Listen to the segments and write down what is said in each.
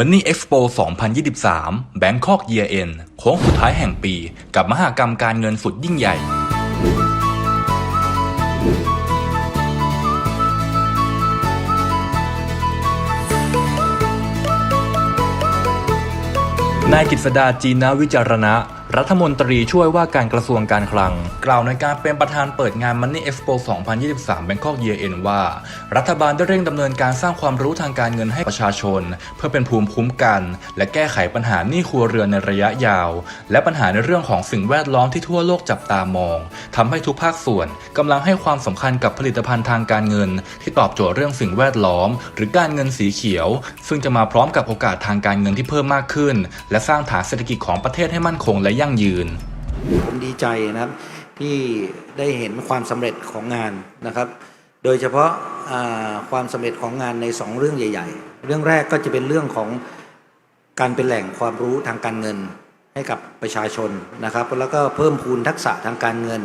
Money Expo 2023 Bangkok Year End โค้งสุดท้ายแห่งปี กับมหากรรมการเงินสุดยิ่งใหญ่ นายกฤษดาจีนวิจารณะ รัฐมนตรีช่วยว่าการกระทรวงการคลัง กล่าวในการเป็นประธานเปิดงาน Money Expo 2023 Bangkok Year End ว่า รัฐบาลได้เร่งดำเนินการสร้างความรู้ทางการเงินให้ประชาชน เพื่อเป็นภูมิคุ้มกัน และแก้ไขปัญหาหนี้ครัวเรือนในระยะยาว และปัญหาในเรื่องของสิ่งแวดล้อมที่ทั่วโลกจับตามองทำให้ทุกภาคส่วนกำลังให้ความสำคัญกับผลิตภัณฑ์ทางการเงิน ที่ตอบโจทย์เรื่องสิ่งแวดล้อม หรือการเงินสีเขียว ซึ่งจะมาพร้อมกับโอกาสทางการเงินที่เพิ่มมากขึ้น และสร้างฐานเศรษฐกิจของประเทศให้มั่นคงและยั่งยืน ผมดีใจนะครับที่ได้เห็นความสำเร็จของงานนะครับ โดยเฉพาะความสำเร็จของงานในสองเรื่องใหญ่ ๆ เรื่องแรกก็จะเป็นเรื่องของการเป็นแหล่งความรู้ทางการเงินให้กับประชาชนนะครับ แล้วก็เพิ่มพูนทักษะทางการเงิน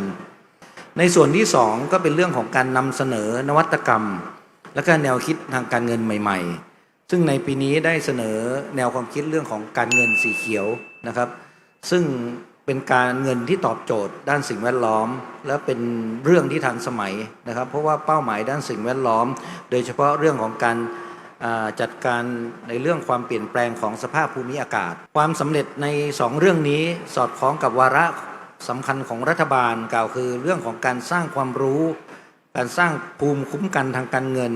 ในส่วนที่สองก็เป็นเรื่องของการนำเสนอนวัตกรรม และก็แนวคิดทางการเงินใหม่ ๆ ซึ่งในปีนี้ได้เสนอแนวความคิดเรื่องของการเงินสีเขียวนะครับ ซึ่งเป็นการเงินที่ตอบโจทย์ด้านสิ่งแวดล้อม และเป็นเรื่องที่ทันสมัยนะครับ เพราะว่าเป้าหมายด้านสิ่งแวดล้อม โดยเฉพาะเรื่องของการจัดการในเรื่องความเปลี่ยนแปลงของสภาพภูมิอากาศ ความสำเร็จในสองเรื่องนี้สอดคล้องกับวาระสำคัญของรัฐบาลกล่าวคือเรื่องของการสร้างความรู้ การสร้างภูมิคุ้มกันทางการเงิน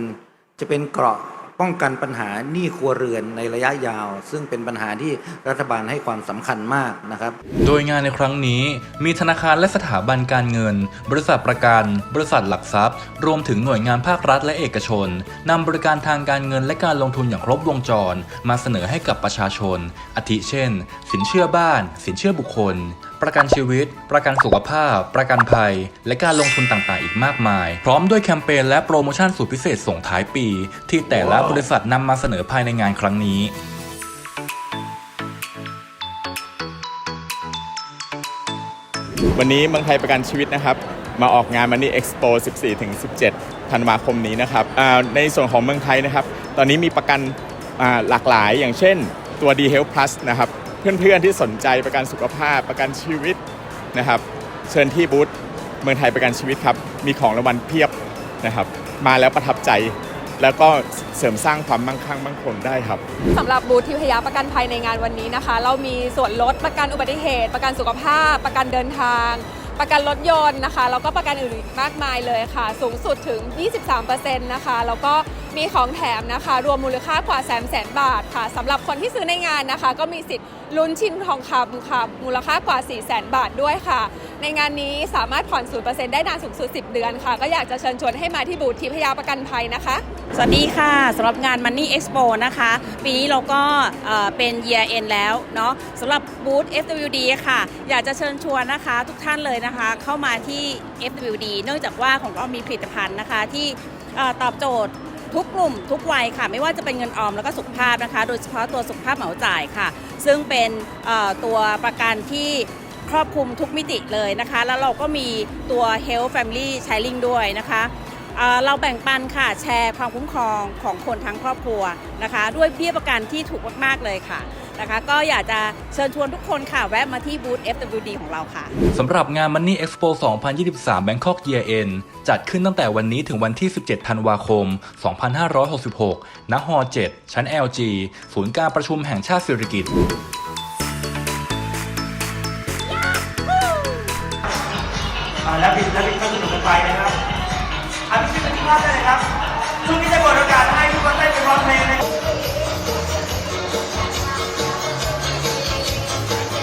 จะเป็นเกราะ ป้องกันปัญหาหนี้ครัวเรือนในระยะยาว ซึ่งเป็นปัญหาที่รัฐบาลให้ความสำคัญมากนะครับ โดยงานในครั้งนี้มีธนาคารและสถาบันการเงิน บริษัทประกัน บริษัทหลักทรัพย์ รวมถึงหน่วยงานภาครัฐและเอกชนนำบริการทางการเงินและการลงทุนอย่างครบวงจร มาเสนอให้กับประชาชนอาทิเช่น สินเชื่อบ้าน สินเชื่อบุคคล ประกันชีวิต ประกันสุขภาพ ประกันภัย และการลงทุนต่างๆ อีกมากมาย พร้อมด้วยแคมเปญและโปรโมชั่นสุดพิเศษส่งท้ายปี ที่แต่ละบริษัทนำมาเสนอภายในงานครั้งนี้วันนี้เมืองไทยประกันชีวิตนะครับ มาออกงานมันนี่เอ็กซ์โป14-17 ธันวาคมนี้นะครับในส่วนของเมืองไทยนะครับ ตอนนี้มีประกันหลากหลายอย่างเช่นตัว D Health Plus นะครับ เพื่อนๆที่สนใจประกันสุขภาพประกันชีวิตนะครับ เชิญที่บูธเมืองไทยประกันชีวิตครับ มีของรางวัลเพียบนะครับ มาแล้วประทับใจ แล้วก็เสริมสร้างความมั่งคั่งมั่งคงได้ครับสำหรับบูธทิพยาประกันภัยในงานวันนี้นะคะ เรามีส่วนลดประกันอุบัติเหตุ ประกันสุขภาพ ประกันเดินทาง ประกันรถยนต์นะคะแล้วก็ประกันอื่นอีกมากมายเลยค่ะ สูงสุดถึง 23%นะคะแล้วก็มีของแถมนะคะ รวมมูลค่ากว่าแสนแสนบาทค่ะสำหรับคนที่ซื้อในงานนะคะ ก็มีสิทธิ์ลุ้นชิงทองคำค่ะมูลค่ากว่า 4 0 0แสนบาทด้วยค่ะ ในงานนี้สามารถผ่อน 0%ได้นานสูงสุด 10 เดือนค่ะ ก็อยากจะเชิญชวนให้มาที่บูธทิพยาประกันภัยนะคะ สวัสดีค่ะสำหรับงาน Money Expo นะคะ ปีนี้เราก็เเป็น Year End แล้วเนาะสำหรับบูธ FWD ค่ะ อยากจะเชิญชวนนะคะ ทุกท่านเลยนะคะ เข้ามาที่ FWD เนื่องจากว่าของเรามีผลิตภัณฑ์นะคะที่ออตอบโจทย์ ทุกกลุ่มทุกวัยค่ะ ไม่ว่าจะเป็นเงินออมแล้วก็สุขภาพนะคะ โดยเฉพาะตัวสุขภาพเหมาจ่ายค่ะ ซึ่งเป็นตัวประกันที่ครอบคลุมทุกมิติเลยนะคะ แล้วเราก็มีตัว Health Family Sharing ด้วยนะคะเอ่อเราแบ่งปันค่ะแชร์ความคุ้มครองของคนทั้งครอบครัวนะคะ ด้วยเบี้ยประกันที่ถูกมาก ๆ เลยค่ะ นะคะ ก็อยากจะเชิญชวนทุกคนค่ะ แวะมาที่บูธ FWD ของเราค่ะสำหรับงาน Money Expo 2023 Bangkok Year End จัดขึ้นตั้งแต่วันนี้ถึงวันที่ 17 ธันวาคม 2566 ณฮ7ชั้น LG ศูนย์การประชุมแห่งชาติสิริกิติ์อ่าแล้วบิดแล้วบิดก็สนุกกันไปนะครับอันนี้คือที่ภาพได้เลยครับช่วงนี้จะเปิดโอกาสให้ทุกคนได้ไปร้องเพลงนะครับ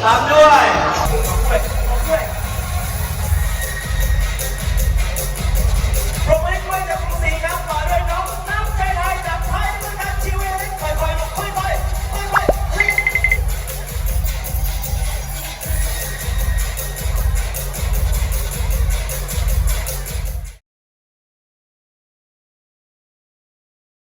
ตามด้วย